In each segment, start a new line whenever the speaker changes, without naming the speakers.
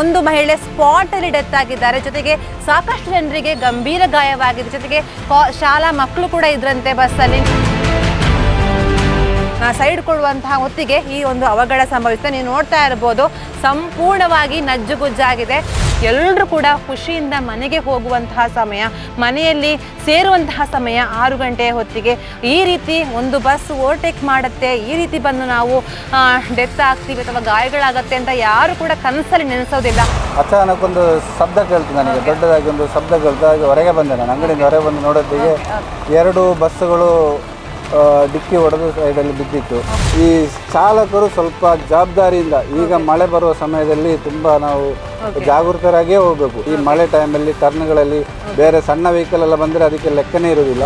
ಒಂದು ಮಹಿಳೆ ಸ್ಪಾಟ್ ಅಲ್ಲಿ ಡೆತ್ ಆಗಿದ್ದಾರೆ. ಜೊತೆಗೆ ಸಾಕಷ್ಟು ಜನರಿಗೆ ಗಂಭೀರ ಗಾಯವಾಗಿದೆ. ಜೊತೆಗೆ ಶಾಲಾ ಮಕ್ಕಳು ಕೂಡ ಇದ್ರಂತೆ ಬಸ್ಸಲ್ಲಿ. ಸೈಡ್ ಕೊಡುವಂತಹ ಹೊತ್ತಿಗೆ ಈ ಒಂದು ಅವಘಡ ಸಂಭವಿಸುತ್ತೆ ನೀವು ನೋಡ್ತಾ ಇರ್ಬೋದು ಸಂಪೂರ್ಣವಾಗಿ ನಜ್ಜುಗುಜ್ಜಾಗಿದೆ. ಎಲ್ಲರೂ ಕೂಡ ಖುಷಿಯಿಂದ ಮನೆಗೆ ಹೋಗುವಂತಹ ಸಮಯ ಮನೆಯಲ್ಲಿ ಸೇರುವಂತಹ ಸಮಯ ಆರು ಗಂಟೆಯ ಹೊತ್ತಿಗೆ. ಈ ರೀತಿ ಒಂದು ಬಸ್ ಓವರ್ಟೇಕ್ ಮಾಡುತ್ತೆ. ಈ ರೀತಿ ಬಂದು ನಾವು ಡೆತ್ ಆಗ್ತೀವಿ ಅಥವಾ ಗಾಯಗಳಾಗತ್ತೆ ಅಂತ ಯಾರು ಕೂಡ ಕನಸಲ್ಲಿ ನೆನೆಸೋದಿಲ್ಲ.
ಅಚಾನಕ್ ಒಂದು ಶಬ್ದ ಕೇಳ್ತು ನನಗೆ. ದೊಡ್ಡದಾಗಿ ಒಂದು ಶಬ್ದ ಕೇಳ್ತು ಹಾಗೆ ಹೊರಗೆ ಬಂದೆ ನಾನು. ಅಂಗಡಿಯಿಂದ ಹೊರಗೆ ಬಂದು ನೋಡೋದಿಗೆ ಎರಡು ಬಸ್ಸುಗಳು ಡಿಕ್ಕಿ ಹೊಡೆದು ಸೈಡಲ್ಲಿ ಬಿದ್ದಿತ್ತು. ಈ ಚಾಲಕರು ಸ್ವಲ್ಪ ಜವಾಬ್ದಾರಿಯಿಂದ ಈಗ ಮಳೆ ಬರುವ ಸಮಯದಲ್ಲಿ ತುಂಬ ನಾವು ಜಾಗೃತರಾಗೇ ಹೋಗಬೇಕು. ಈ ಮಳೆ ಟೈಮಲ್ಲಿ ಟರ್ನ್ಗಳಲ್ಲಿ ಬೇರೆ ಸಣ್ಣ ವೆಹಿಕಲ್ ಎಲ್ಲ ಬಂದರೆ ಅದಕ್ಕೆ ಲೆಕ್ಕನೇ ಇರುವುದಿಲ್ಲ.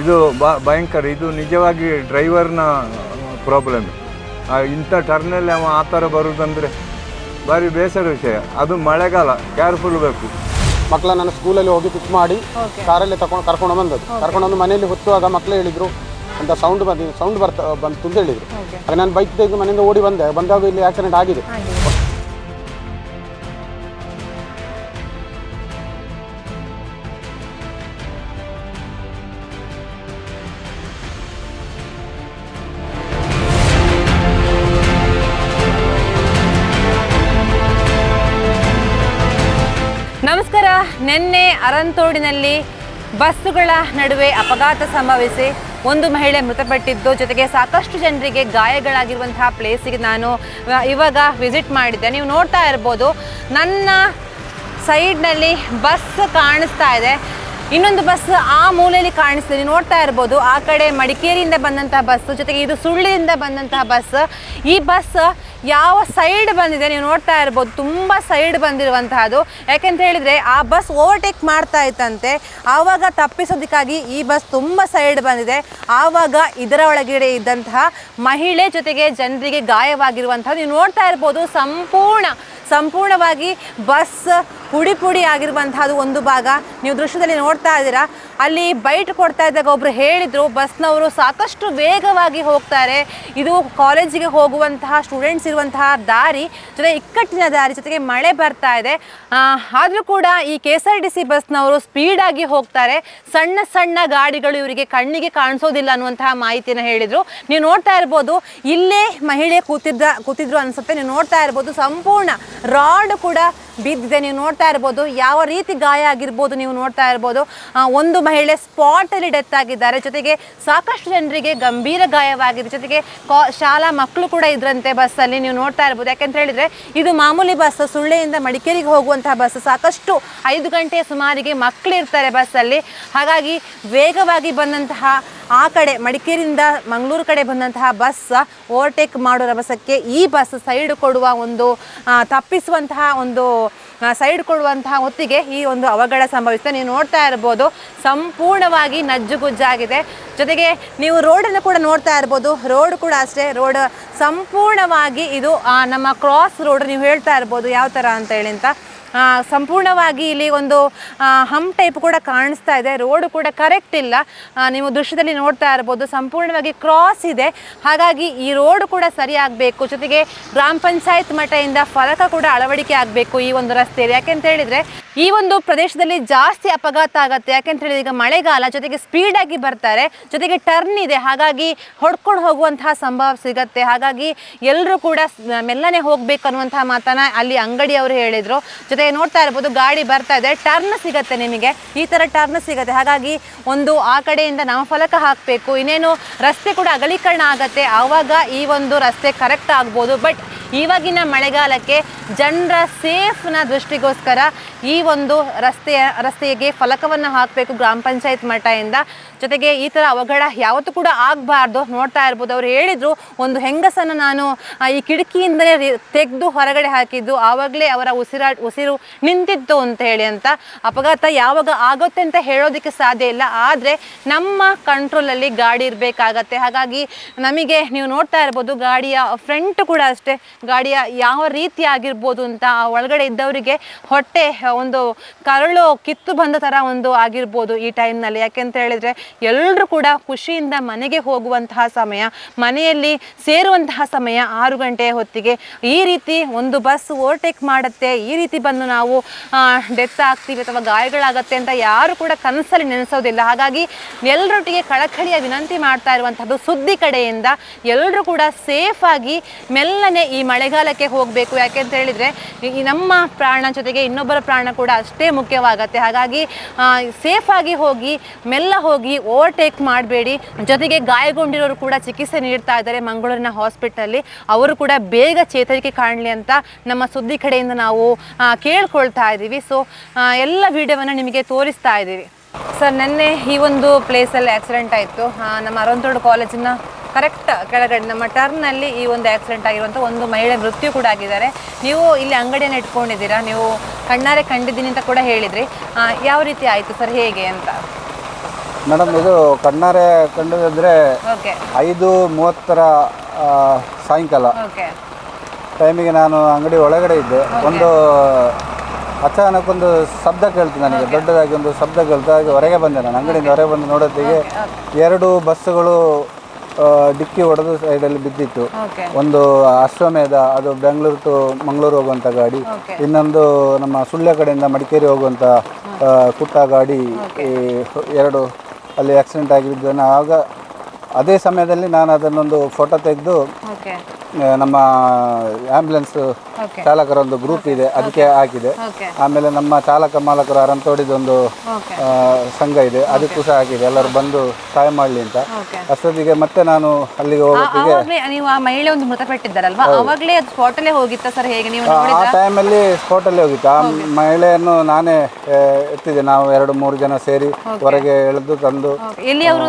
ಇದು ಬ ಭಯಂಕರ. ಇದು ನಿಜವಾಗಿ ಡ್ರೈವರ್ನ ಪ್ರಾಬ್ಲಮ್ ಇಂಥ ಟರ್ನಲ್ಲಿ ಅವ ಆ ಥರ ಬರುವುದಂದರೆ ಭಾರಿ ಬೇಸರ ವಿಷಯ. ಅದು ಮಳೆಗಾಲ. ಕೇರ್ಫುಲ್ ಬೇಕು.
ಮಕ್ಕಳ ನಾನು ಸ್ಕೂಲಲ್ಲಿ ಹೋಗಿ ಪಿಕ್ ಮಾಡಿ ಕಾರಲ್ಲಿ ತಕೊಂಡು ಕರ್ಕೊಂಡು ಬಂದದ್ದು. ಕರ್ಕೊಂಡು ಬಂದು ಮನೆಯಲ್ಲಿ ಹೊತ್ತುವಾಗ ಮಕ್ಕಳು ಹೇಳಿದ್ರು ಅಂತ ಸೌಂಡ್ ಬಂದಿದೆ ಸೌಂಡ್ ಬರ್ತಾ ಬಂತು ಅಂತ ಹೇಳಿದ್ರು. ಆಗ ನಾನು ಬೈಕ್ ತೆಗೆದು ಮನೆಯಿಂದ ಓಡಿ ಬಂದೆ ಬಂದಾಗ ಇಲ್ಲಿ ಆಕ್ಸಿಡೆಂಟ್ ಆಗಿದೆ.
ನಮಸ್ಕಾರ. ನಿನ್ನೆ ಅರಂತೋಡಿನಲ್ಲಿ ಬಸ್ಸುಗಳ ನಡುವೆ ಅಪಘಾತ ಸಂಭವಿಸಿ ಒಂದು ಮಹಿಳೆ ಮೃತಪಟ್ಟಿದ್ದು, ಜೊತೆಗೆ ಸಾಕಷ್ಟು ಜನರಿಗೆ ಗಾಯಗಳಾಗಿರುವಂತಹ ಪ್ಲೇಸಿಗೆ ನಾನು ಇವಾಗ ವಿಸಿಟ್ ಮಾಡಿದ್ದೆ. ನೀವು ನೋಡ್ತಾ ಇರ್ಬೋದು, ನನ್ನ ಸೈಡ್ನಲ್ಲಿ ಬಸ್ ಕಾಣಿಸ್ತಾ ಇದೆ. ಇನ್ನೊಂದು ಬಸ್ ಆ ಮೂಲೆಯಲ್ಲಿ ಕಾಣಿಸ್ತಿದೆ. ನೀವು ನೋಡ್ತಾ ಇರ್ಬೋದು, ಆ ಕಡೆ ಮಡಿಕೇರಿಯಿಂದ ಬಂದಂತಹ ಬಸ್ ಜೊತೆಗೆ ಇದು ಸುಳ್ಳಿಯಿಂದ ಬಂದಂತಹ ಬಸ್ ಈ ಬಸ್ ಯಾವ ಸೈಡ್ ಬಂದಿದೆ ನೀವು ನೋಡ್ತಾ ಇರ್ಬೋದು, ತುಂಬ ಸೈಡ್ ಬಂದಿರುವಂತಹದ್ದು. ಯಾಕೆಂತ ಹೇಳಿದ್ರೆ, ಆ ಬಸ್ ಓವರ್ಟೇಕ್ ಮಾಡ್ತಾ ಇತ್ತಂತೆ. ಆವಾಗ ತಪ್ಪಿಸೋದಕ್ಕಾಗಿ ಈ ಬಸ್ ತುಂಬ ಸೈಡ್ ಬಂದಿದೆ. ಆವಾಗ ಇದರ ಒಳಗಡೆ ಇದ್ದಂತಹ ಮಹಿಳೆ ಜೊತೆಗೆ ಜನರಿಗೆ ಗಾಯವಾಗಿರುವಂತಹ ನೀವು ನೋಡ್ತಾ ಇರ್ಬೋದು. ಸಂಪೂರ್ಣ, ಸಂಪೂರ್ಣವಾಗಿ ಬಸ್ ಪುಡಿ ಪುಡಿ ಆಗಿರುವಂತಹದ್ದು ಒಂದು ಭಾಗ. ನೀವು ದೃಶ್ಯದಲ್ಲಿ ನೋಡ್ತಾ ಇದ್ದೀರಾ? ಅಲ್ಲಿ ಬೈಟ್ ಕೊಡ್ತಾ ಇದ್ದಾಗ ಒಬ್ರು ಹೇಳಿದ್ರು ಬಸ್ನವರು ಸಾಕಷ್ಟು ವೇಗವಾಗಿ ಹೋಗ್ತಾರೆ. ಇದು ಕಾಲೇಜಿಗೆ ಹೋಗುವಂತಹ ಸ್ಟೂಡೆಂಟ್ಸ್ ಇರುವಂತಹ ದಾರಿ, ಜೊತೆ ಇಕ್ಕಟ್ಟಿನ ದಾರಿ ಜೊತೆಗೆ ಮಳೆ ಬರ್ತಾ ಇದೆ. ಆದರೂ ಕೂಡ ಈ K S R T C ಬಸ್ನವರು ಸ್ಪೀಡಾಗಿ ಹೋಗ್ತಾರೆ. ಸಣ್ಣ ಸಣ್ಣ ಗಾಡಿಗಳು ಇವರಿಗೆ ಕಣ್ಣಿಗೆ ಕಾಣಿಸೋದಿಲ್ಲ ಅನ್ನುವಂತಹ ಮಾಹಿತಿಯನ್ನು ಹೇಳಿದರು. ನೀವು ನೋಡ್ತಾ ಇರ್ಬೋದು, ಇಲ್ಲೇ ಮಹಿಳೆ ಕೂತಿದ್ದ, ಕೂತಿದ್ರು ಅನ್ಸುತ್ತೆ. ನೀವು ನೋಡ್ತಾ ಇರ್ಬೋದು, ಸಂಪೂರ್ಣ ರಾಡ್ ಕೂಡ ಬಿದ್ದಿದೆ, ನೀವು ನೋಡ್ತಾ ಇರ್ಬೋದು. ಯಾವ ರೀತಿ ಗಾಯ ಆಗಿರ್ಬೋದು ನೀವು ನೋಡ್ತಾ ಇರ್ಬೋದು. ಒಂದು ಮಹಿಳೆ ಸ್ಪಾಟಲ್ಲಿ ಡೆತ್ ಆಗಿದ್ದಾರೆ. ಜೊತೆಗೆ ಸಾಕಷ್ಟು ಜನರಿಗೆ ಗಂಭೀರ ಗಾಯವಾಗಿದೆ. ಜೊತೆಗೆ ಕಾ, ಶಾಲಾ ಮಕ್ಕಳು ಕೂಡ ಇದ್ರಂತೆ ಬಸ್ಸಲ್ಲಿ ನೀವು ನೋಡ್ತಾ ಇರ್ಬೋದು. ಯಾಕೆಂತ ಹೇಳಿದ್ರೆ, ಇದು ಮಾಮೂಲಿ ಬಸ್ ಸುಳ್ಳೆಯಿಂದ ಮಡಿಕೇರಿಗೆ ಹೋಗುವಂತಹ ಬಸ್ ಸಾಕಷ್ಟು ಐದು ಗಂಟೆಯ ಸುಮಾರಿಗೆ ಮಕ್ಕಳಿರ್ತಾರೆ ಬಸ್ಸಲ್ಲಿ ಹಾಗಾಗಿ ವೇಗವಾಗಿ ಬಂದಂತಹ ಆ ಕಡೆ ಮಡಿಕೇರಿಯಿಂದ ಮಂಗಳೂರು ಕಡೆ ಬಂದಂತಹ ಬಸ್ ಓವರ್ಟೇಕ್ ಮಾಡೋ ರಭಸಕ್ಕೆ ಈ ಬಸ್ ಸೈಡ್ ಕೊಡುವ ಒಂದು ತಪ್ಪಿಸುವಂತಹ ಒಂದು ಸೈಡ್ ಕೊಡುವಂತಹ ಹೊತ್ತಿಗೆ ಈ ಒಂದು ಅವಘಡ ಸಂಭವಿಸಿದೆ. ನೀವು ನೋಡ್ತಾ ಇರ್ಬೋದು, ಸಂಪೂರ್ಣವಾಗಿ ನಜ್ಜುಗುಜ್ಜಾಗಿದೆ. ಜೊತೆಗೆ ನೀವು ರೋಡನ್ನು ಕೂಡ ನೋಡ್ತಾ ಇರ್ಬೋದು. ರೋಡ್ ಕೂಡ ಅಷ್ಟೇ. ರೋಡ್ ಸಂಪೂರ್ಣವಾಗಿ ಇದು ನಮ್ಮ ಕ್ರಾಸ್ ರೋಡ್ ನೀವು ಹೇಳ್ತಾ ಇರ್ಬೋದು. ಯಾವ ಥರ ಅಂತ ಹೇಳಿ ಅಂತ. ಸಂಪೂರ್ಣವಾಗಿ ಇಲ್ಲಿ ಒಂದು ಹಮ್ ಟೈಪ್ ಕೂಡ ಕಾಣಿಸ್ತಾ ಇದೆ. ರೋಡ್ ಕೂಡ ಕರೆಕ್ಟ್ ಇಲ್ಲ. ನೀವು ದೃಶ್ಯದಲ್ಲಿ ನೋಡ್ತಾ ಇರ್ಬೋದು. ಸಂಪೂರ್ಣವಾಗಿ ಕ್ರಾಸ್ ಇದೆ. ಹಾಗಾಗಿ ಈ ರೋಡ್ ಕೂಡ ಸರಿ ಆಗಬೇಕು. ಜೊತೆಗೆ ಗ್ರಾಮ ಪಂಚಾಯತ್ ಮಠದಿಂದ ಫಲಕ ಕೂಡ ಅಳವಡಿಕೆ ಆಗಬೇಕು ಈ ಒಂದು ರಸ್ತೆಯಲ್ಲಿ. ಯಾಕೆಂತ ಹೇಳಿದರೆ, ಈ ಒಂದು ಪ್ರದೇಶದಲ್ಲಿ ಜಾಸ್ತಿ ಅಪಘಾತ ಆಗುತ್ತೆ. ಯಾಕೆಂತ ಹೇಳಿದ್ರೆ, ಈಗ ಮಳೆಗಾಲ ಜೊತೆಗೆ ಸ್ಪೀಡಾಗಿ ಬರ್ತಾರೆ. ಜೊತೆಗೆ ಟರ್ನ್ ಇದೆ. ಹಾಗಾಗಿ ಹೊಡ್ಕೊಂಡು ಹೋಗುವಂತಹ ಸಂಭವ ಸಿಗತ್ತೆ. ಹಾಗಾಗಿ ಎಲ್ಲರೂ ಕೂಡ ಮೆಲ್ಲನೆ ಹೋಗಬೇಕು ಅನ್ನುವಂತಹ ಮಾತನ್ನ ಅಲ್ಲಿ ಅಂಗಡಿಯವರು ಹೇಳಿದ್ರು. ಜೊತೆಗೆ ನೋಡ್ತಾ ಇರ್ಬೋದು, ಗಾಡಿ ಬರ್ತಾ ಇದೆ. ಟರ್ನ್ ಸಿಗತ್ತೆ ನಿಮಗೆ. ಈ ಥರ ಟರ್ನ್ ಸಿಗತ್ತೆ. ಹಾಗಾಗಿ ಒಂದು ಆ ಕಡೆಯಿಂದ ನಾಮಫಲಕ ಹಾಕಬೇಕು. ಇನ್ನೇನು ರಸ್ತೆ ಕೂಡ ಅಗಲೀಕರಣ ಆಗತ್ತೆ. ಆವಾಗ ಈ ಒಂದು ರಸ್ತೆ ಕರೆಕ್ಟ್ ಆಗ್ಬೋದು. ಬಟ್ ಇವಾಗಿನ ಮಳೆಗಾಲಕ್ಕೆ ಜನರ ಸೇಫ್ನ ದೃಷ್ಟಿಗೋಸ್ಕರ ಈ ಒಂದು ರಸ್ತೆಯ, ರಸ್ತೆಗೆ ಫಲಕವನ್ನು ಹಾಕಬೇಕು ಗ್ರಾಮ ಪಂಚಾಯತ್ ಮಠದಿಂದ. ಜೊತೆಗೆ ಈ ಥರ ಅವಘಡ ಯಾವತ್ತೂ ಕೂಡ ಆಗಬಾರ್ದು ನೋಡ್ತಾ ಇರ್ಬೋದು. ಅವ್ರು ಹೇಳಿದರು ಒಂದು ಹೆಂಗಸನ್ನು ನಾನು ಈ ಕಿಟಕಿಯಿಂದಲೇ ತೆಗೆದು ಹೊರಗಡೆ ಹಾಕಿದ್ದು, ಆವಾಗಲೇ ಅವರ ಉಸಿರಾ, ಉಸಿರು ನಿಂತಿತ್ತು ಅಂತ ಹೇಳಿ ಅಂತ. ಅಪಘಾತ ಯಾವಾಗ ಆಗುತ್ತೆ ಅಂತ ಹೇಳೋದಕ್ಕೆ ಸಾಧ್ಯ ಇಲ್ಲ. ಆದರೆ ನಮ್ಮ ಕಂಟ್ರೋಲಲ್ಲಿ ಗಾಡಿ ಇರಬೇಕಾಗತ್ತೆ. ಹಾಗಾಗಿ ನಮಗೆ ನೀವು ನೋಡ್ತಾ ಇರ್ಬೋದು, ಗಾಡಿಯ ಫ್ರಂಟ್ ಕೂಡ ಅಷ್ಟೇ ಗಾಡಿಯ ಯಾವ ರೀತಿ ಆಗಿರ್ಬೋದು ಅಂತ ಒಳಗಡೆ ಇದ್ದವರಿಗೆ ಹೊಟ್ಟೆ ಒಂದು ಕರಳು ಕಿತ್ತು ಬಂದ ಥರ ಒಂದು ಆಗಿರ್ಬೋದು ಈ ಟೈಮ್ನಲ್ಲಿ ಯಾಕೆಂತ ಹೇಳಿದ್ರೆ ಎಲ್ಲರೂ ಕೂಡ ಖುಷಿಯಿಂದ ಮನೆಗೆ ಹೋಗುವಂತಹ ಸಮಯ, ಮನೆಯಲ್ಲಿ ಸೇರುವಂತಹ ಸಮಯ ಆರು ಗಂಟೆ ಹೊತ್ತಿಗೆ. ಈ ರೀತಿ ಒಂದು ಬಸ್ ಓವರ್ಟೇಕ್ ಮಾಡುತ್ತೆ, ಈ ರೀತಿ ಬಂದು ನಾವು ಡೆತ್ ಆಗ್ತೀವಿ ಅಥವಾ ಗಾಯಗಳಾಗತ್ತೆ ಅಂತ ಯಾರು ಕೂಡ ಕನಸಲ್ಲಿ ನೆನೆಸೋದಿಲ್ಲ. ಹಾಗಾಗಿ ಎಲ್ಲರೊಟ್ಟಿಗೆ ಕಳಕಳಿಯ ವಿನಂತಿ ಮಾಡ್ತಾ ಇರುವಂಥದ್ದು ಸುದ್ದಿ ಕಡೆಯಿಂದ ಎಲ್ಲರೂ ಕೂಡ ಸೇಫ್ ಆಗಿ ಮೆಲ್ಲನೆ ಈ ಮಳೆಗಾಲಕ್ಕೆ ಹೋಗಬೇಕು. ಯಾಕೆಂತ ಹೇಳಿದ್ರೆ, ಈ ನಮ್ಮ ಪ್ರಾಣ ಜೊತೆಗೆ ಇನ್ನೊಬ್ಬರ ಪ್ರಾಣ ಕೂಡ ಅಷ್ಟೇ ಮುಖ್ಯವಾಗತ್ತೆ. ಹಾಗಾಗಿ ಸೇಫಾಗಿ ಹೋಗಿ, ಮೆಲ್ಲ ಹೋಗಿ ಓವರ್ಟೇಕ್ ಮಾಡಬೇಡಿ. ಜೊತೆಗೆ ಗಾಯಗೊಂಡಿರೋರು ಕೂಡ ಚಿಕಿತ್ಸೆ ನೀಡ್ತಾ ಇದ್ದಾರೆ ಮಂಗಳೂರಿನ ಹಾಸ್ಪಿಟಲಲ್ಲಿ ಅವರು ಕೂಡ ಬೇಗ ಚೇತರಿಕೆ ಕಾಣಲಿ ಅಂತ ನಮ್ಮ ಸುದ್ದಿ ಕಡೆಯಿಂದ ನಾವು ಕೇಳ್ಕೊಳ್ತಾ ಇದ್ದೀವಿ ಸೊ ಎಲ್ಲ ವಿಡಿಯೋವನ್ನು ನಿಮಗೆ ತೋರಿಸ್ತಾ ಇದ್ದೀವಿ ಸರ್ ನಿನ್ನೆ ಈ ಒಂದು ಪ್ಲೇಸಲ್ಲಿ ಆಕ್ಸಿಡೆಂಟ್ ಆಯಿತು. ನಮ್ಮ ಅರವಂತೋಡು ಕಾಲೇಜಿನ ಕರೆಕ್ಟ್ ಕೆಳಗಡೆ ನಮ್ಮ ಟರ್ನಲ್ಲಿ ಈ ಒಂದು ಆಕ್ಸಿಡೆಂಟ್ ಆಗಿರುವಂಥ ಒಂದು ಮಹಿಳೆ ಮೃತ್ಯು ಕೂಡ ಆಗಿದ್ದಾರೆ. ನೀವು ಇಲ್ಲಿ ಅಂಗಡಿಯನ್ನು ಇಟ್ಕೊಂಡಿದ್ದೀರಾ? ನೀವು ಕಣ್ಣಾರೆ ಕಂಡಿದ್ದೀನಿ ಅಂತ ಕೂಡ ಹೇಳಿದ್ರಿ. ಯಾವ ರೀತಿ ಆಯಿತು ಸರ್ ಹೇಗೆ ಅಂತ?
ಮೇಡಮ್ ಇದು ಕಣ್ಣಾರೆ ಕಂಡಿದ್ರೆ
ಓಕೆ.
ಐದು ಮೂವತ್ತರ ಸಾಯಂಕಾಲ.
ಓಕೆ.
ಟೈಮಿಗೆ ನಾನು ಅಂಗಡಿ ಒಳಗಡೆ ಇದ್ದೆ. ಒಂದು ಅಚಾನಕ್ ಒಂದು ಶಬ್ದ ಕೇಳ್ತು ನನಗೆ ದೊಡ್ಡದಾಗಿ ಒಂದು ಶಬ್ದ ಕೇಳ್ತು ಹಾಗೆ ಹೊರಗೆ ಬಂದೆ ನಾನು ಅಂಗಡಿಯಿಂದ ಹೊರಗೆ ಬಂದು ನೋಡೋದಿಗೆ ಎರಡು ಬಸ್ಸುಗಳು ಡಿಕ್ಕಿ ಹೊಡೆದು ಸೈಡಲ್ಲಿ ಬಿದ್ದಿತ್ತು. ಒಂದು ಅಶ್ವಮೇಧ ಅದು ಬೆಂಗಳೂರು ಟು ಮಂಗಳೂರು ಹೋಗುವಂಥ ಗಾಡಿ. ಇನ್ನೊಂದು ನಮ್ಮ ಸುಳ್ಯ ಕಡೆಯಿಂದ ಮಡಿಕೇರಿ ಹೋಗುವಂಥ ಕುಟ್ಟ ಗಾಡಿ ಈ ಎರಡು ಅಲ್ಲಿ ಆಕ್ಸಿಡೆಂಟ್ ಆಗಿದ್ದನ್ನು ಆಗ ಅದೇ ಸಮಯದಲ್ಲಿ ನಾನು ಅದನ್ನೊಂದು ಫೋಟೋ ತೆಗೆದು ನಮ್ಮ
ಆಂಬ್ಯುಲೆನ್ಸ್
ಚಾಲಕರ ಒಂದು ಗ್ರೂಪ್ ಇದೆ ಅದಕ್ಕೆ ಹಾಕಿದೆ. ಆಮೇಲೆ ನಮ್ಮ ಚಾಲಕ ಮಾಲಕರು
ಅರಂತೋಡಿದ
ಒಂದು ಸಂಘ ಇದೆ. ಅದಕ್ಕೂ ಸಹ ಹಾಕಿದೆ. ಎಲ್ಲರೂ ಬಂದು ಸಹಾಯ ಮಾಡಲಿ ಅಂತ. ಅಷ್ಟೊತ್ತಿಗೆ ಮತ್ತೆ ನಾನು ಅಲ್ಲಿಗೆ ಹೋಗೋತ್ತಿಗೆ
ನೀವು ಆ ಮಹಿಳೆ ಒಂದು ಮೃತಪಟ್ಟಿದ್ದಾರಲ್ವಾ? ಅವಾಗಲೇ ಅದು ಸ್ಪಾಟಲ್ಲೇ ಹೋಗಿತ್ತಾ ಸರ್ ಹೇಗೆ ನೀವು
ಆ
ನೋಡಿದ
ಟೈಮಲ್ಲಿ ಸ್ಪಾಟಲ್ಲಿ ಹೋಗಿತ್ತು. ಆ ಮಹಿಳೆಯನ್ನು ನಾನೇ ಎತ್ತಿದೆ. ನಾವು ಎರಡು ಮೂರು ಜನ ಸೇರಿ ಹೊರಗೆ ಎಳೆದು ತಂದು
ಎಲ್ಲಿ ಅವರು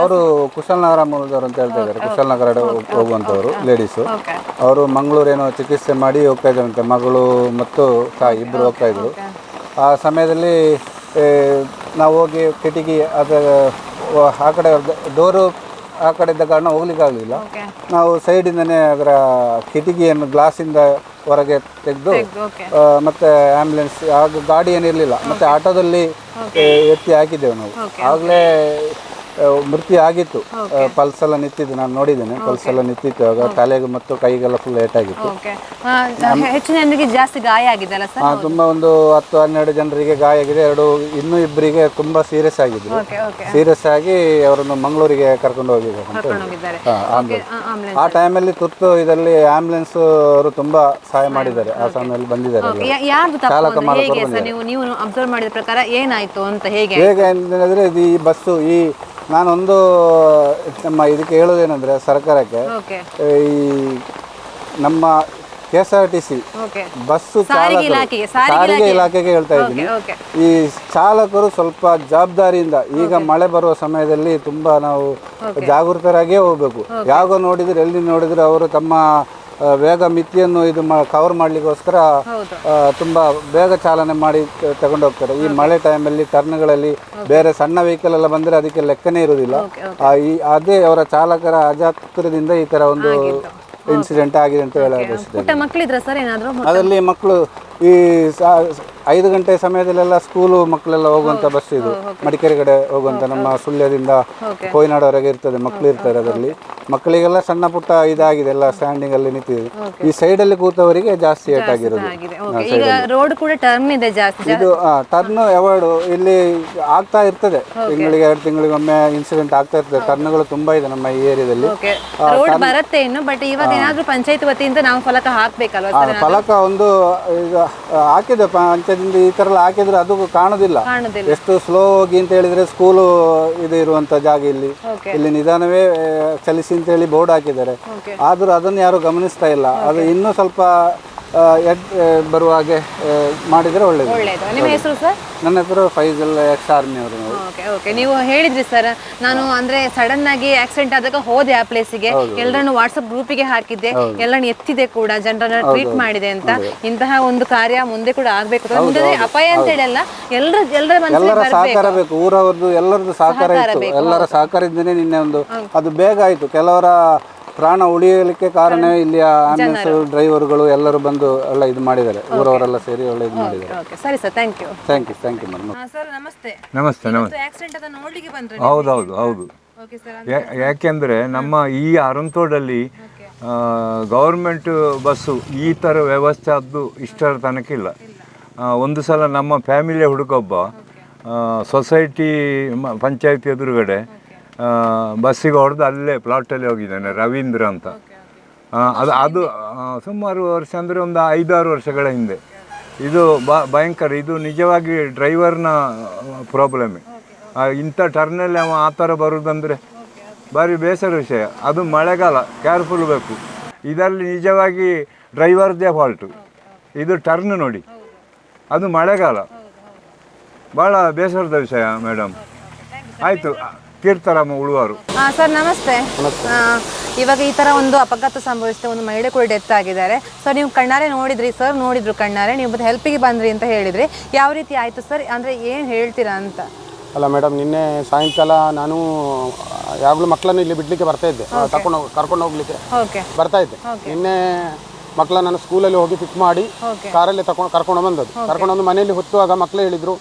ಅವರು ಕುಶಲನಗರ ಮೂಲದವರು ಅಂತ ಹೇಳ್ತಾ ಇದ್ದಾರೆ. ಕುಶಲನಗರ ಹೋಗುವಂಥವ್ರು ಲೇಡೀಸು
ಓಕೆ.
ಅವರು ಮಂಗಳೂರೇನೋ ಚಿಕಿತ್ಸೆ ಮಾಡಿ ಹೋಗ್ತಾ ಇದ್ದಾರಂತೆ ಮಗಳು ಮತ್ತು ತಾಯಿ ಇಬ್ಬರು ಹೋಗ್ತಾ ಇದ್ರು ಆ ಸಮಯದಲ್ಲಿ ನಾವು ಹೋಗಿ ಕಿಟಕಿ ಅದರ ಆ ಕಡೆ ಡೋರು ಆ ಕಡೆ ಇದ್ದ ಕಾರಣ ಹೋಗ್ಲಿಕ್ಕಾಗಲಿಲ್ಲ. ನಾವು ಸೈಡಿಂದನೇ ಅದರ ಕಿಟಕಿಯನ್ನು ಗ್ಲಾಸಿಂದ ಹೊರಗೆ ತೆಗೆದು ಮತ್ತೆ ಆಂಬ್ಯುಲೆನ್ಸ್ ಆಗ ಗಾಡಿ ಏನಿರಲಿಲ್ಲ ಮತ್ತೆ ಆಟೋದಲ್ಲಿ ಎತ್ತಿ ಹಾಕಿದ್ದೇವೆ ನಾವು. ಆಗಲೇ ಮೃತ್ಯು ಆಗಿತ್ತು. ಪಲ್ಸ್ ಎಲ್ಲ ನಿಂತಿದ್ದು ನಾನು ನೋಡಿದ್ದೇನೆ. ಪಲ್ಸ್ ಎಲ್ಲ ನಿಂತಿತ್ತು. ಆಗ ತಲೆಗೆ ಮತ್ತು ಕೈಗೆಲ್ಲ ಫುಲ್ ಏಟಾಗಿತ್ತು
ಆಗಿತ್ತು. ಹೆಚ್ಚಿನ ಜನರಿಗೆ ಜಾಸ್ತಿ ಗಾಯ ಆಗಿದೆ ಅಲ್ಲ ಸರ್
ತುಂಬಾ ಒಂದು ಹತ್ತು ಹನ್ನೆರಡು ಜನರಿಗೆ ಗಾಯ ಆಗಿದೆ. ಎರಡು ಇನ್ನೂ ಇಬ್ಬರಿಗೆ ತುಂಬಾ ಸೀರಿಯಸ್ ಆಗಿದ್ರು. ಸೀರಿಯಸ್ ಆಗಿ ಅವರನ್ನು ಮಂಗಳೂರಿಗೆ ಕರ್ಕೊಂಡು ಹೋಗಿದ್ದಾರೆ ಆ ಟೈಮಲ್ಲಿ ತುರ್ತು ಇದರಲ್ಲಿ ಆಂಬುಲೆನ್ಸ್ ಅವರು ತುಂಬಾ ಸಹಾಯ ಮಾಡಿದ್ದಾರೆ. ಆ ಸಮಯದಲ್ಲಿ ಬಂದಿದ್ದಾರೆ ಚಾಲಕ
ನೀವು ಅಬ್ಸರ್ವ್ ಮಾಡಿದ ಪ್ರಕಾರ ಏನಾಯ್ತು ಅಂತ ಹೇಗೆ?
ಹೇಗೆ ಅಂತಂದ್ರೆ ಈ ಬಸ್ಸು ಈ ನಾನೊಂದು ನಮ್ಮ ಇದಕ್ಕೆ ಹೇಳೋದೇನೆಂದರೆ ಸರ್ಕಾರಕ್ಕೆ
ಓಕೆ.
ಈ ನಮ್ಮ K S R T C
okay.
Bus
ಸಾರಿಗೆ ಇಲಾಖೆಗೆ, ಸಾರಿಗೆ
ಸಾರಿಗೆ
ಇಲಾಖೆ.
ಇಲಾಖೆಗೆ ಹೇಳ್ತಾ ಇದ್ದೀನಿ.
ಓಕೆ.
ಈ ಚಾಲಕರು ಸ್ವಲ್ಪ ಜವಾಬ್ದಾರಿಯಿಂದ ಈಗ ಮಳೆ ಬರುವ ಸಮಯದಲ್ಲಿ ತುಂಬಾ ನಾವು ಜಾಗೃತರಾಗಿಯೇ ಹೋಗ್ಬೇಕು. ಯಾವಾಗ ನೋಡಿದ್ರೆ ಎಲ್ಲಿ ನೋಡಿದ್ರೆ ಅವರು ತಮ್ಮ ವೇಗ ಮಿತಿಯನ್ನು ಇದು ಕವರ್ ಮಾಡಲಿಕ್ಕೋಸ್ಕರ ತುಂಬ ಬೇಗ ಚಾಲನೆ ಮಾಡಿ ತಗೊಂಡೋಗ್ತಾರೆ ಈ ಮಳೆ ಟೈಮಲ್ಲಿ ಟರ್ನ್ಗಳಲ್ಲಿ ಬೇರೆ ಸಣ್ಣ ವೆಹಿಕಲ್ ಎಲ್ಲ ಬಂದರೆ ಅದಕ್ಕೆ ಲೆಕ್ಕನೇ ಇರುವುದಿಲ್ಲ. ಆ, ಈ ಅದೇ ಅವರ ಚಾಲಕರ ಅಜಾತ್ರದಿಂದ ಈ ತರ ಒಂದು ಇನ್ಸಿಡೆಂಟ್ ಆಗಿದೆ ಅಂತ
ಹೇಳಿದ್ರೆ ಸರ್
ಅದರಲ್ಲಿ ಮಕ್ಕಳು ಈ ಐದು ಗಂಟೆ ಸಮಯದಲ್ಲೆಲ್ಲ ಸ್ಕೂಲು ಮಕ್ಕಳೆಲ್ಲ ಹೋಗುವಂತ ಬಸ್ ಇದು. ಮಡಿಕೇರಿ ಕಡೆ ಹೋಗುವಂತ ನಮ್ಮ ಸುಳ್ಯದಿಂದ ಕೊಯ್ನಾಡವರೆಗೆ ಇರ್ತದೆ ಮಕ್ಕಳು ಇರ್ತಾರೆ ಅದರಲ್ಲಿ. ಮಕ್ಕಳಿಗೆಲ್ಲ ಸಣ್ಣ ಪುಟ್ಟ ಇದಾಗಿದೆ ಎಲ್ಲ ಸ್ಟ್ಯಾಂಡಿಂಗ್ ಅಲ್ಲಿ ನಿಂತಿದೆ. ಈ ಸೈಡ್ ಅಲ್ಲಿ ಕೂತವರಿಗೆ ಜಾಸ್ತಿ ಏಟ್ ಆಗಿರೋದು
ಆಗಿದೆ. ಈಗ ರೋಡ್ ಕೂಡ ಟರ್ನ್ ಇದೆ ಜಾಸ್ತಿ ಜಾಸ್ತಿ.
ಇದು ಟರ್ನ್ ಅವಾರ್ಡ್ ಇಲ್ಲಿ ಆಗ್ತಾ ಇರ್ತದೆ. ತಿಂಗಳಿಗೆ ಎರಡು ತಿಂಗಳಿಗೊಮ್ಮೆ ಇನ್ಸಿಡೆಂಟ್ ಆಗ್ತಾ ಇರ್ತದೆ. ಟರ್ನ್ಗಳು ತುಂಬಾ ಇದೆ ನಮ್ಮ ಈ ಏರಿಯಾದಲ್ಲಿ.
ಬರುತ್ತೆ ಇನ್ನು ಬಟ್ ಇವಾಗ ಏನಾದ್ರೂ ಪಂಚಾಯತ್ ವತಿಯಿಂದ ನಾವು ಫಲಕ ಹಾಕ್ಬೇಕಲ್ವಾ?
ಫಲಕ ಒಂದು ಹಾಕಿದೆ ಪಂಚದಿಂದ ಈ ತರ ಎಲ್ಲ ಹಾಕಿದ್ರೆ ಅದು ಕಾಣುದಿಲ್ಲ.
ಕಾಣುದಿಲ್ಲ.
ಎಷ್ಟು ಸ್ಲೋ ಹೋಗಿ ಅಂತ ಹೇಳಿದ್ರೆ ಸ್ಕೂಲು ಇದು ಇರುವಂತ ಜಾಗ ಇಲ್ಲಿ. ಇಲ್ಲಿ ನಿಧಾನವೇ ಆ, ಚಲಿಸಿ ಅಂತ ಹೇಳಿ ಬೋರ್ಡ್ ಹಾಕಿದ್ದಾರೆ. ಆದ್ರೂ ಅದನ್ನು ಯಾರು ಗಮನಿಸ್ತಾ ಇಲ್ಲ. ಅದು ಇನ್ನೂ ಸ್ವಲ್ಪ ಎಡ್ ಬರುವ ಹಾಗೆ ಮಾಡಿದ್ರೆ ಒಳ್ಳೇದು.
ನಿಮ್ಮ ಹೆಸರು ಸರ್?
ನನ್ನ ಹೆಸರು ಫೈಜಲ್ ಎಕ್ಸ್ ಆರ್ಮಿ ಅವರು ನಾವು.
Okay okay. ನೀವು ಹೇಳಿದ್ರಿ ಸರ್ ನಾನು ಅಂದ್ರೆ ಸಡನ್ ಆಗಿ ಆಕ್ಸಿಡೆಂಟ್ ಆದಾಗ ಹೋದೆ ಆ ಪ್ಲೇಸಿಗೆ ಎಲ್ಲರನ್ನು ವಾಟ್ಸಪ್ ಗ್ರೂಪಿಗೆ ಹಾಕಿದ್ದೆ. ಎಲ್ಲರನ್ನು ಎತ್ತಿದೆ ಕೂಡ ಜನರನ್ನ ಟ್ರೀಟ್ ಮಾಡಿದೆ ಅಂತ. ಇಂತಹ ಒಂದು ಕಾರ್ಯ ಮುಂದೆ ಕೂಡ ಆಗ್ಬೇಕು. ಮುಂದೆ ಅಪಾಯ ಅಂತ ಹೇಳಲ್ಲ. ಎಲ್ಲರ ಎಲ್ಲರ
ಎಲ್ಲರ ಸಹಕಾರ ಬೇಕು. ಊರವ್ರದ್ದು ಎಲ್ಲರದ್ದು ಸಹಕಾರ ಇತ್ತು. ಎಲ್ಲರ ಸಹಕಾರದಿಂದನೇ ನಿನ್ನೆ ಒಂದು ಅದು ಬೇಗ ಆಯ್ತು. ಕೆಲವರ ಪ್ರಾಣ ಉಳಿಯಲಿಕ್ಕೆ ಕಾರಣ ಇಲ್ಲಿಯ ಆಂಬ್ಯುಲೆನ್ಸ್ ಡ್ರೈವರ್ಗಳು ಎಲ್ಲರೂ ಬಂದು ಎಲ್ಲ ಇದು ಮಾಡಿದ್ದಾರೆ. ಊರವರೆಲ್ಲ ಸೇರಿ ಒಳ್ಳೆ ಇದು ಮಾಡಿದ್ದಾರೆ.
ಓಕೆ ಸರಿ sir thank you
thank you thank you madam
sir ನಮಸ್ತೆ.
ನಮಸ್ತೆ ನಮಸ್ತೆ.
ಆಕ್ಸಿಡೆಂಟ್ ಅದ ನೋಡ್ಲಿಕ್ಕೆ ಬಂದ್ರೆ
ಹೌದೌದು ಹೌದು
ಓಕೆ ಸರ್
ಯಾ- ಯಾಕೆಂದ್ರೆ ನಮ್ಮ ಈ ಅರಂತೋಡಲ್ಲಿ ಗೌರ್ಮೆಂಟ್ ಬಸ್ಸು ಈ ಥರ ವ್ಯವಸ್ಥೆ ಅದು ಇಷ್ಟರ ತನಕ ಇಲ್ಲ. ಒಂದು ಸಲ ನಮ್ಮ ಫ್ಯಾಮಿಲಿಯ ಹುಡುಗೊಬ್ಬ ಸೊಸೈಟಿ ಪಂಚಾಯಿತಿ ಎದುರುಗಡೆ ಬಸ್ಸಿಗೆ ಹೊಡೆದು ಅಲ್ಲೇ ಪ್ಲಾಟಲ್ಲಿ ಹೋಗಿದ್ದಾನೆ ರವೀಂದ್ರ ಅಂತ. ಅದು ಅದು ಸುಮಾರು ವರ್ಷ ಅಂದರೆ ಒಂದು ಐದಾರು ವರ್ಷಗಳ ಹಿಂದೆ. ಇದು ಬ ಭಯಂಕರ ಇದು ನಿಜವಾಗಿ ಡ್ರೈವರ್ನ ಪ್ರಾಬ್ಲಮ್ಮೆ ಇಂಥ ಟರ್ನಲ್ಲಿ ಅವ ಆ ಥರ ಬರುವುದಂದರೆ ಭಾರಿ ಬೇಸರ ವಿಷಯ. ಅದು ಮಳೆಗಾಲ ಕೇರ್ಫುಲ್ ಬೇಕು. ಇದರಲ್ಲಿ ನಿಜವಾಗಿ ಡ್ರೈವರ್ದೇ ಫಾಲ್ಟು ಇದು ಟರ್ನ್ ನೋಡಿ. ಅದು ಮಳೆಗಾಲ. ಭಾಳ ಬೇಸರದ ವಿಷಯ ಮೇಡಮ್ ಆಯಿತು. ಕೀರ್ತರಾಮ ಉಳುವಾರು.
ಆ, ಸರ್ ನಮಸ್ತೆ. ಆ, ಇವಾಗ ಈ ತರ ಒಂದು ಅಪಘಾತ ಸಂಭವಿಸಿದೆ ಒಂದು ಮಹಿಳೆ ಕೂಡ ಡೆತ್ ಆಗಿದ್ದಾರೆ. ಸರ್ ನೀವು ಕಣ್ಣಾರೆ ನೋಡಿದ್ರಿ ಸರ್? ನೋಡಿದ್ರು ಕಣ್ಣಾರೆ. ನೀವು ಮತ್ತೆ ಹೆಲ್ಪಿಗೆ ಬಂದ್ರಿ ಅಂತ ಹೇಳಿದ್ರಿ. ಯಾವ ರೀತಿ ಆಯ್ತು ಸರ್? ಅಂದ್ರೆ ಏನ್ ಹೇಳ್ತೀರಾ ಅಂತ?
ಅಲ್ಲ ಮೇಡಮ್ ನಿನ್ನೆ ಸಾಯಂಕಾಲ ನಾನು ಯಾವಾಗ್ಲೂ ಮಕ್ಕಳನ್ನ ಇಲ್ಲಿ ಬಿಡ್ಲಿಕ್ಕೆ ಬರ್ತಾ ಇದ್ದೆ. ತಕೊಂಡು ಕರ್ಕೊಂಡು ಹೋಗ್ಲಿಕ್ಕೆ
ಓಕೆ
ಬರ್ತಾ ಇದ್ದೆ. ನಿನ್ನೆ ಮಕ್ಕಳನ್ನ ನಾನು ಸ್ಕೂಲಲ್ಲಿ ಹೋಗಿ ಪಿಕ್ ಮಾಡಿ ಕಾರಲ್ಲಿ ತಕೊಂಡು ಕರ್ಕೊಂಡು ಬಂದದ್ದು. ಕರ್ಕೊಂಡು ಬಂದು ಮನೆಯಲ್ಲಿ ಹೊತ್ತುವಾಗ ಮಕ್ಕಳು ಹೇಳಿದ್ರು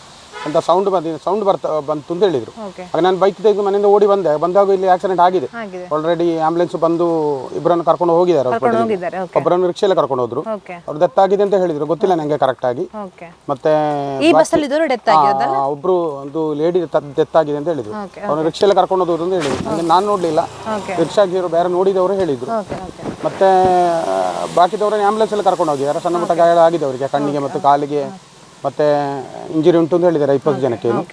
ಅಂತ ಸೌಂಡ್ ಬಂದಿದೆ ಸೌಂಡ್ ಬರ್ತಾ ಬಂತು ಅಂತ ಹೇಳಿದ್ರು.
ಹಾಗೆ
ಆಗ ನಾನು ಬೈಕ್ ತೆಗೆದು ಮನೆಯಿಂದ ಓಡಿ ಬಂದೆ. ಬಂದಾಗ ಇಲ್ಲಿ ಆಕ್ಸಿಡೆಂಟ್ ಆಗಿದೆ. ಆಲ್ರೆಡಿ ಆಂಬುಲೆನ್ಸ್ ಬಂದು ಇಬ್ಬರನ್ನು ಕರ್ಕೊಂಡು ಹೋಗಿದ್ದಾರೆ ಒಬ್ಬರನ್ನು ರಿಕ್ಷೆಲ್ಲ ಕರ್ಕೊಂಡು ಹೋದ್ರು. ಅವ್ರು ಡೆತ್ ಆಗಿದೆ ಅಂತ ಹೇಳಿದ್ರು. ಗೊತ್ತಿಲ್ಲ ನಂಗೆ ಕರೆಕ್ಟ್ ಆಗಿ. ಮತ್ತೆ ಒಬ್ರು ಒಂದು ಲೇಡಿ ಡೆತ್ ಆಗಿದೆ ಅಂತ ಹೇಳಿದ್ರು. ಅವ್ರು ರಿಕ್ಷೆಲ್ಲ ಕರ್ಕೊಂಡು ಹೋದ್ರು ಅಂತ ಹೇಳಿದ್ರು. ನಂಗೆ ನಾನು ನೋಡ್ಲಿಲ್ಲ.
ರಿಕ್ಷಾ
ರಿಕ್ಷಾಗಿರೋ ಬೇರೆ ನೋಡಿದವರು ಹೇಳಿದ್ರು. ಮತ್ತೆ ಬಾಕಿದವರನ್ನು ಆಂಬುಲೆನ್ಸ್ ಎಲ್ಲ ಕರ್ಕೊಂಡು ಹೋಗಿದ್ದಾರೆ. ಸಣ್ಣ ಮಟ್ಟ ಗಾಯ ಆಗಿದೆ ಅವರಿಗೆ ಕಣ್ಣಿಗೆ ಮತ್ತು ಕಾಲಿಗೆ. ಮತ್ತೆ ಇಂಜುರಿ ಉಂಟು ಅಂತ ಹೇಳಿದ್ದಾರೆ ಇಪ್ಪತ್ತು ಜನಕ್ಕೆ ಏನು.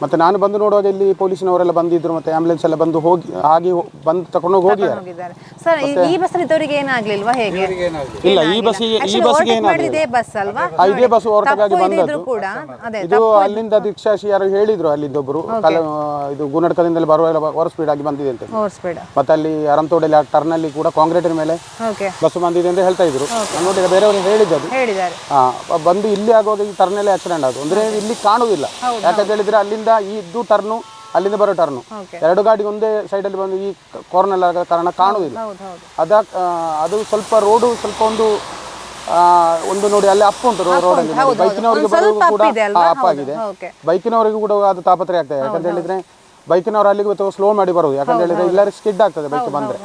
ಮತ್ತೆ ನಾನು ಬಂದು ನೋಡುವಾಗ ಇಲ್ಲಿ ಪೊಲೀಸಿನವರೆಲ್ಲ ಬಂದಿದ್ರು ಮತ್ತೆ ಆಂಬುಲೆನ್ಸ್ ಎಲ್ಲ ಬಂದು ಹೋಗಿ ಆಗಿ ಬಂದು ತಗೊಂಡೋಗಿ ಹೋಗಿ
ಹೋಗಿದ್ದಾರೆ. ಸರ್ ಈ- ಈ ಬಸ್ಸಲ್ಲಿ ಇದ್ದವರಿಗೆ ಏನಾಗ್ಲಿಲ್ವಾ ಹೇಗೆ?
ಇಲ್ಲ ಈ ಬಸ್ಸಿಗೆ ಈ ಬಸ್ಗೆ ಏನಾಗಿದೆ
ಇದೇ ಬಸ್ ಅಲ್ವಾ?
ಆ, ಇದೇ ಬಸ್ ಹೊರಟಾಗಿ
ತಪ್ಪು
ಬಂದದ್ದು.
ಕೂಡ. ಅದೇ
ಇದು ಅಲ್ಲಿಂದ ದೀಕ್ಷಾಶಿ ಯಾರು ಹೇಳಿದ್ರು ಅಲ್ಲಿ ಒಬ್ರು ಕಲ ಇದು ಗುಣಡ್ಕದಿಂದಲೇ ಬರುವ ಓವರ್ ಸ್ಪೀಡ್ ಆಗಿ ಬಂದಿದೆ ಅಂತ
ಓವರ್ ಸ್ಪೀಡ್.
ಮತ್ತೆ ಅಲ್ಲಿ ಅರಂತೋಡಲ್ಲಿ ಆ ಟರ್ನ್ ಅಲ್ಲಿ ಕೂಡ ಕಾಂಕ್ರೀಟಿನ ಮೇಲೆ
ಓಕೆ
ಬಸ್ ಬಂದಿದೆ ಅಂತ ಹೇಳ್ತಾ ಇದ್ರು. ನಾನು ನೋಡಿದ್ರೆ ಬೇರೆಯವರು ಹೇಳಿದ್ದು
ಹೇಳಿದ್ದಾರೆ.
ಹಾ ಬಂದು ಇಲ್ಲಿ ಆಗೋದು ಈ ಟರ್ನಲ್ಲಿ ಆಕ್ಸಿಡೆಂಟ್ ಆಗೋದು ಅಂದ್ರೆ ಇಲ್ಲಿ ಕಾಣುವುದಿಲ್ಲ. ಯಾಕಂತ ಹೇಳಿದ್ರೆ ಅಲ್ಲಿಂದ ಈ ಇದು ಟರ್ನು ಅಲ್ಲಿಂದ ಬರೋ ಟರ್ನು ಎರಡು ಗಾಡಿ ಒಂದೇ ಸೈಡಲ್ಲಿ ಬಂದು ಈ ಕಾರ್ನಲ್ಲಿ ಆಗೋ ಕಾರಣ ಕಾಣುವುದಿಲ್ಲ. ಅದ ಅದು ಸ್ವಲ್ಪ ರೋಡು ಸ್ವಲ್ಪ ಒಂದು ಒಂದು ನೋಡಿ ಅಲ್ಲಿ ಅಪ್ ಉಂಟು ರೋಡ್
ಅಲ್ಲಿ.
ಬೈಕಿನವರಿಗೆ
ಬರುವುದು
ಬರೋದು ಕೂಡ
ಅಪ್ಪ
ಅಪ್ ಆಗಿದೆ. ಬೈಕಿನವರಿಗೂ ಕೂಡ ಅದು ತಾಪತ್ರೆ ಆಗ್ತದೆ ಯಾಕಂತ ಹೇಳಿದ್ರೆ ಬೈಕಿನವರು ಅಲ್ಲಿಗೆ ಸ್ಲೋ ಮಾಡಿ ಬರೋದು. ಯಾಕಂತ ಹೇಳಿದ್ರೆ ಎಲ್ಲರೂ ಸ್ಕಿಡ್ ಆಗ್ತದೆ ಬೈಕ್ ಬಂದ್ರೆ.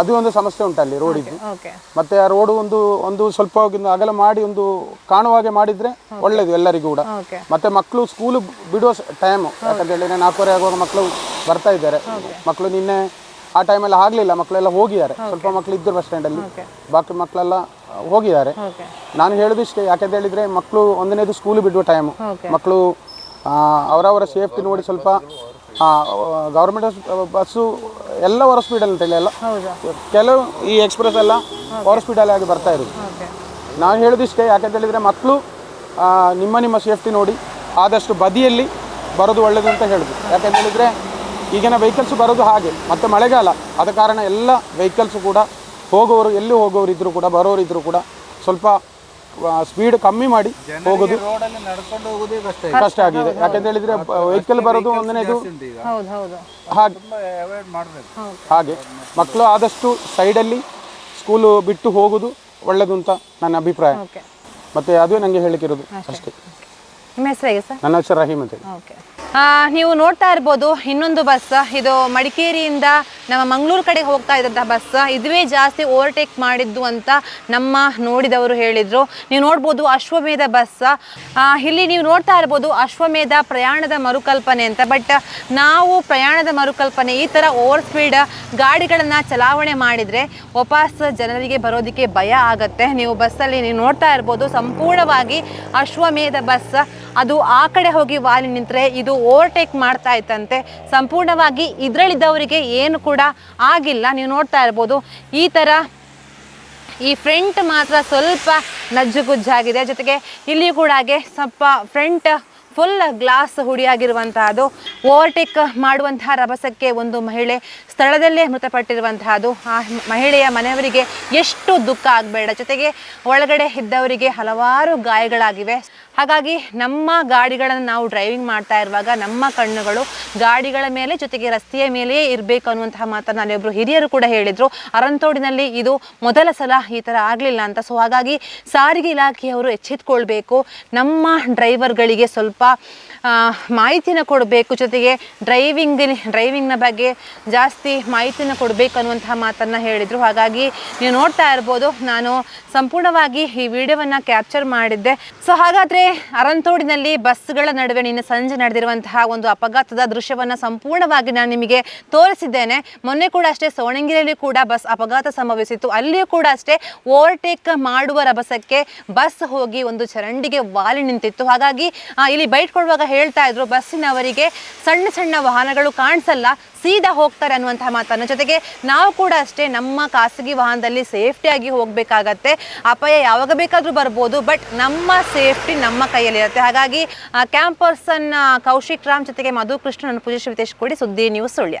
ಅದು ಒಂದು ಸಮಸ್ಯೆ ಉಂಟು ಅಲ್ಲಿ ರೋಡಿದ್ದು
ಓಕೆ
ಮತ್ತೆ ಆ ರೋಡ್ ಒಂದು ಒಂದು ಸ್ವಲ್ಪ ಒಂದು ಅಗಲ ಮಾಡಿ ಒಂದು ಕಾಣುವ ಹಾಗೆ ಮಾಡಿದ್ರೆ ಒಳ್ಳೇದು ಎಲ್ಲರಿಗೂ ಕೂಡ.
ಓಕೆ
ಮತ್ತೆ ಮಕ್ಕಳು ಸ್ಕೂಲ್ ಬಿಡುವ ಟೈಮ್ ಯಾಕಂತ ಹೇಳಿದ್ರೆ ನಾಲ್ಕೂವರೆ ಆಗುವಾಗ ಮಕ್ಕಳು ಬರ್ತಾ ಇದ್ದಾರೆ. ಮಕ್ಕಳು ನಿನ್ನೆ ಆ ಟೈಮಲ್ಲಿ ಆಗಲಿಲ್ಲ ಮಕ್ಕಳೆಲ್ಲ ಹೋಗಿದ್ದಾರೆ. ಸ್ವಲ್ಪ ಮಕ್ಕಳು ಇದ್ದರು ಬಸ್ ಸ್ಟ್ಯಾಂಡಲ್ಲಿ ಬಾಕಿ ಮಕ್ಕಳೆಲ್ಲ ಹೋಗಿದ್ದಾರೆ. ನಾನು ಹೇಳಿದಿಷ್ಟೇ ಯಾಕೆ ಹೇಳಿದ್ರೆ ಮಕ್ಕಳು ಒಂದನೇದು ಸ್ಕೂಲ್ ಬಿಡುವ ಟೈಮು ಮಕ್ಕಳು ಅವರವರ ಸೇಫ್ಟಿ ನೋಡಿ ಸ್ವಲ್ಪ ಗೌರ್ಮೆಂಟ್ ಬಸ್ಸು ಎಲ್ಲ ಓವರ್ ಸ್ಪೀಡಲ್ಲಿ ಇಲ್ಲ ಎಲ್ಲ. ಕೆಲವು ಈ ಎಕ್ಸ್ಪ್ರೆಸ್ ಎಲ್ಲ ಹೊರ ಸ್ಪೀಡಲ್ಲಿ ಆಗಿ ಬರ್ತಾ ಇರೋದು.
ನಾವು
ನಾನು ಹೇಳೋದಿಷ್ಟೇ ಯಾಕಂತ ಹೇಳಿದರೆ ಮಕ್ಕಳು ನಿಮ್ಮ ನಿಮ್ಮ ಸೇಫ್ಟಿ ನೋಡಿ ಆದಷ್ಟು ಬದಿಯಲ್ಲಿ ಬರೋದು ಒಳ್ಳೇದು ಅಂತ ಹೇಳೋದು. ಯಾಕಂತ ಹೇಳಿದರೆ ಈಗಿನ ವೆಹಿಕಲ್ಸ್ ಬರೋದು ಹಾಗೆ ಮತ್ತು ಮಳೆಗಾಲ ಆದ ಕಾರಣ ಎಲ್ಲ ವೆಹಿಕಲ್ಸ್ ಕೂಡ ಹೋಗೋರು ಎಲ್ಲಿ ಹೋಗೋರು ಇದ್ದರೂ ಕೂಡ ಬರೋರು ಇದ್ದರೂ ಕೂಡ ಸ್ವಲ್ಪ ಸ್ಪೀಡ್ ಕಮ್ಮಿ ಮಾಡಿ ಹೋಗೋದು.
ರೋಡಲ್ಲಿ ನಡ್ಕೊಂಡು ಹೋಗೋದೇ ಕಷ್ಟ
ಕಷ್ಟ ಆಗಿದೆ. ಯಾಕಂತ ಹೇಳಿದ್ರೆ ವೆಹಿಕಲ್ ಬರೋದು ಒಂದನೇದು
ಹೌದು ಹೌದು.
ಹಾಗೆ.
ಅವಾಯ್ಡ್ ಮಾಡಬೇಕು.
ಹಾಗೆ. ಮಕ್ಕಳು ಆದಷ್ಟು ಸೈಡಲ್ಲಿ ಸ್ಕೂಲು ಬಿಟ್ಟು ಹೋಗೋದು ಒಳ್ಳೇದು ಅಂತ ನನ್ನ ಅಭಿಪ್ರಾಯ.
ಮತ್ತೆ
ಮತ್ತು ಅದೇ ನನಗೆ ಹೇಳಿಕಿರೋದು ಅಷ್ಟೇ.
ನಿಮ್ಮ ಹೆಸರು ಹೇಗೆ ಸರ್?
ನನ್ನ ಹೆಸರು ರಹೀಮ್ ಅಂತ
ನೀವು ನೋಡ್ತಾ ಇರ್ಬೋದು ಇನ್ನೊಂದು ಬಸ್. ಇದು ಮಡಿಕೇರಿಯಿಂದ ನಮ್ಮ ಮಂಗಳೂರು ಕಡೆ ಹೋಗ್ತಾ ಇದ್ದಂತಹ ಬಸ್ ಇದುವೇ ಜಾಸ್ತಿ ಓವರ್ಟೇಕ್ ಮಾಡಿದ್ದು ಅಂತ ನಮ್ಮ ನೋಡಿದವರು ಹೇಳಿದರು. ನೀವು ನೋಡ್ಬೋದು ಅಶ್ವಮೇಧ ಬಸ್. ಇಲ್ಲಿ ನೀವು ನೋಡ್ತಾ ಇರ್ಬೋದು ಅಶ್ವಮೇಧ ಪ್ರಯಾಣದ ಮರುಕಲ್ಪನೆ ಅಂತ. ಬಟ್ ನಾವು ಪ್ರಯಾಣದ ಮರುಕಲ್ಪನೆ ಈ ಥರ ಓವರ್ ಸ್ಪೀಡ್ ಗಾಡಿಗಳನ್ನು ಚಲಾವಣೆ ಮಾಡಿದರೆ ವಾಪಸ್ ಜನರಿಗೆ ಬರೋದಕ್ಕೆ ಭಯ ಆಗತ್ತೆ. ನೀವು ಬಸ್ಸಲ್ಲಿ ನೀವು ನೋಡ್ತಾ ಇರ್ಬೋದು ಸಂಪೂರ್ಣವಾಗಿ ಅಶ್ವಮೇಧ ಬಸ್. ಅದು ಆ ಕಡೆ ಹೋಗಿ ವಾಲಿ ನಿಂತರೆ ಇದು ಓವರ್ಟೇಕ್ ಮಾಡ್ತಾ ಇತ್ತಂತೆ. ಸಂಪೂರ್ಣವಾಗಿ ಇದರಲ್ಲಿದ್ದವರಿಗೆ ಏನು ಆಗಿಲ್ಲ. ನೀವು ನೋಡ್ತಾ ಇರ್ಬೋದು, ಈ ಥರ ಈ ಫ್ರಂಟ್ ಮಾತ್ರ ಸ್ವಲ್ಪ ನಜ್ಜುಗುಜ್ಜಾಗಿದೆ. ಜೊತೆಗೆ ಇಲ್ಲಿ ಕೂಡ ಹಾಗೆ ಸ್ವಲ್ಪ ಫ್ರಂಟ್ ಫುಲ್ ಗ್ಲಾಸ್ ಹುಡಿಯಾಗಿರುವಂತಹದ್ದು ಓವರ್ಟೇಕ್ ಮಾಡುವಂತಹ ರಭಸಕ್ಕೆ ಒಂದು ಮಹಿಳೆ ಸ್ಥಳದಲ್ಲೇ ಮೃತಪಟ್ಟಿರುವಂತಹದ್ದು. ಆ ಮಹಿಳೆಯ ಮನೆಯವರಿಗೆ ಎಷ್ಟು ದುಃಖ ಆಗಬೇಡ. ಜೊತೆಗೆ ಒಳಗಡೆ ಇದ್ದವರಿಗೆ ಹಲವಾರು ಗಾಯಗಳಾಗಿವೆ. ಹಾಗಾಗಿ ನಮ್ಮ ಗಾಡಿಗಳನ್ನು ನಾವು ಡ್ರೈವಿಂಗ್ ಮಾಡ್ತಾ ಇರುವಾಗ ನಮ್ಮ ಕಣ್ಣುಗಳು ಗಾಡಿಗಳ ಮೇಲೆ ಜೊತೆಗೆ ರಸ್ತೆಯ ಮೇಲೆಯೇ ಇರಬೇಕು ಅನ್ನುವಂತಹ ಮಾತನ್ನು ನಾನೊಬ್ಬರು ಹಿರಿಯರು ಕೂಡ ಹೇಳಿದರು. ಅರಂತೋಡಿನಲ್ಲಿ ಇದು ಮೊದಲ ಸಲ ಈ ಥರ ಆಗಲಿಲ್ಲ ಅಂತ. ಸೊ ಹಾಗಾಗಿ ಸಾರಿಗೆ ಇಲಾಖೆಯವರು ಎಚ್ಚೆತ್ಕೊಳ್ಬೇಕು. ನಮ್ಮ ಡ್ರೈವರ್ಗಳಿಗೆ ಸ್ವಲ್ಪ ಮಾಹಿತಿನ ಕೊಡಬೇಕು. ಜೊತೆಗೆ ಡ್ರೈವಿಂಗ್ ಡ್ರೈವಿಂಗ್ನ ಬಗ್ಗೆ ಜಾಸ್ತಿ ಮಾಹಿತಿನ ಕೊಡಬೇಕು ಅನ್ನುವಂತಹ ಮಾತನ್ನು ಹೇಳಿದರು. ಹಾಗಾಗಿ ನೀವು ನೋಡ್ತಾ ಇರ್ಬೋದು, ನಾನು ಸಂಪೂರ್ಣವಾಗಿ ಈ ವಿಡಿಯೋವನ್ನು ಕ್ಯಾಪ್ಚರ್ ಮಾಡಿದ್ದೆ. ಸೊ ಹಾಗಾದರೆ ಅರಂತೋಡಿನಲ್ಲಿ ಬಸ್ಗಳ ನಡುವೆ ನಿನ್ನೆ ಸಂಜೆ ನಡೆದಿರುವಂತಹ ಒಂದು ಅಪಘಾತದ ದೃಶ್ಯವನ್ನು ಸಂಪೂರ್ಣವಾಗಿ ನಾನು ನಿಮಗೆ ತೋರಿಸಿದ್ದೇನೆ. ಮೊನ್ನೆ ಕೂಡ ಅಷ್ಟೇ ಸೋಣಂಗಿರಿಯಲ್ಲಿ ಕೂಡ ಬಸ್ ಅಪಘಾತ ಸಂಭವಿಸಿತ್ತು. ಅಲ್ಲಿಯೂ ಕೂಡ ಅಷ್ಟೇ ಓವರ್ಟೇಕ್ ಮಾಡುವ ರಭಸಕ್ಕೆ ಬಸ್ ಹೋಗಿ ಒಂದು ಚರಂಡಿಗೆ ವಾಲಿ ನಿಂತಿತ್ತು. ಹಾಗಾಗಿ ಇಲ್ಲಿ ಬೈಟ್ಕೊಳ್ಳುವಾಗ ಹೇಳ್ತಾ ಇದ್ರು, ಬಸ್ಸಿನವರಿಗೆ ಸಣ್ಣ ಸಣ್ಣ ವಾಹನಗಳು ಕಾಣಿಸಲ್ಲ. ಸೀದಾ ಹೋಗ್ತಾರೆ ಅನ್ನುವಂತಹ ಮಾತನ್ನು. ಜೊತೆಗೆ ನಾವು ಕೂಡ ಅಷ್ಟೇ ನಮ್ಮ ಖಾಸಗಿ ವಾಹನದಲ್ಲಿ ಸೇಫ್ಟಿಯಾಗಿ ಹೋಗಬೇಕಾಗತ್ತೆ. ಅಪಾಯ ಯಾವಾಗ ಬೇಕಾದರೂ ಬರ್ಬೋದು ಬಟ್ ನಮ್ಮ ಸೇಫ್ಟಿ ನಮ್ಮ ಕೈಯಲ್ಲಿರುತ್ತೆ. ಹಾಗಾಗಿ ಕ್ಯಾಂಪ್ ಪರ್ಸನ್ ಕೌಶಿಕ್ ರಾಮ್ ಜೊತೆಗೆ ಮಧು ಕೃಷ್ಣ ನನ್ನ ಪೂಜೆ ಶ್ರೀತೇಶ್ ಕೂಡಿ ಸುದ್ದಿ ನ್ಯೂಸ್ ಸುಳ್ಯ.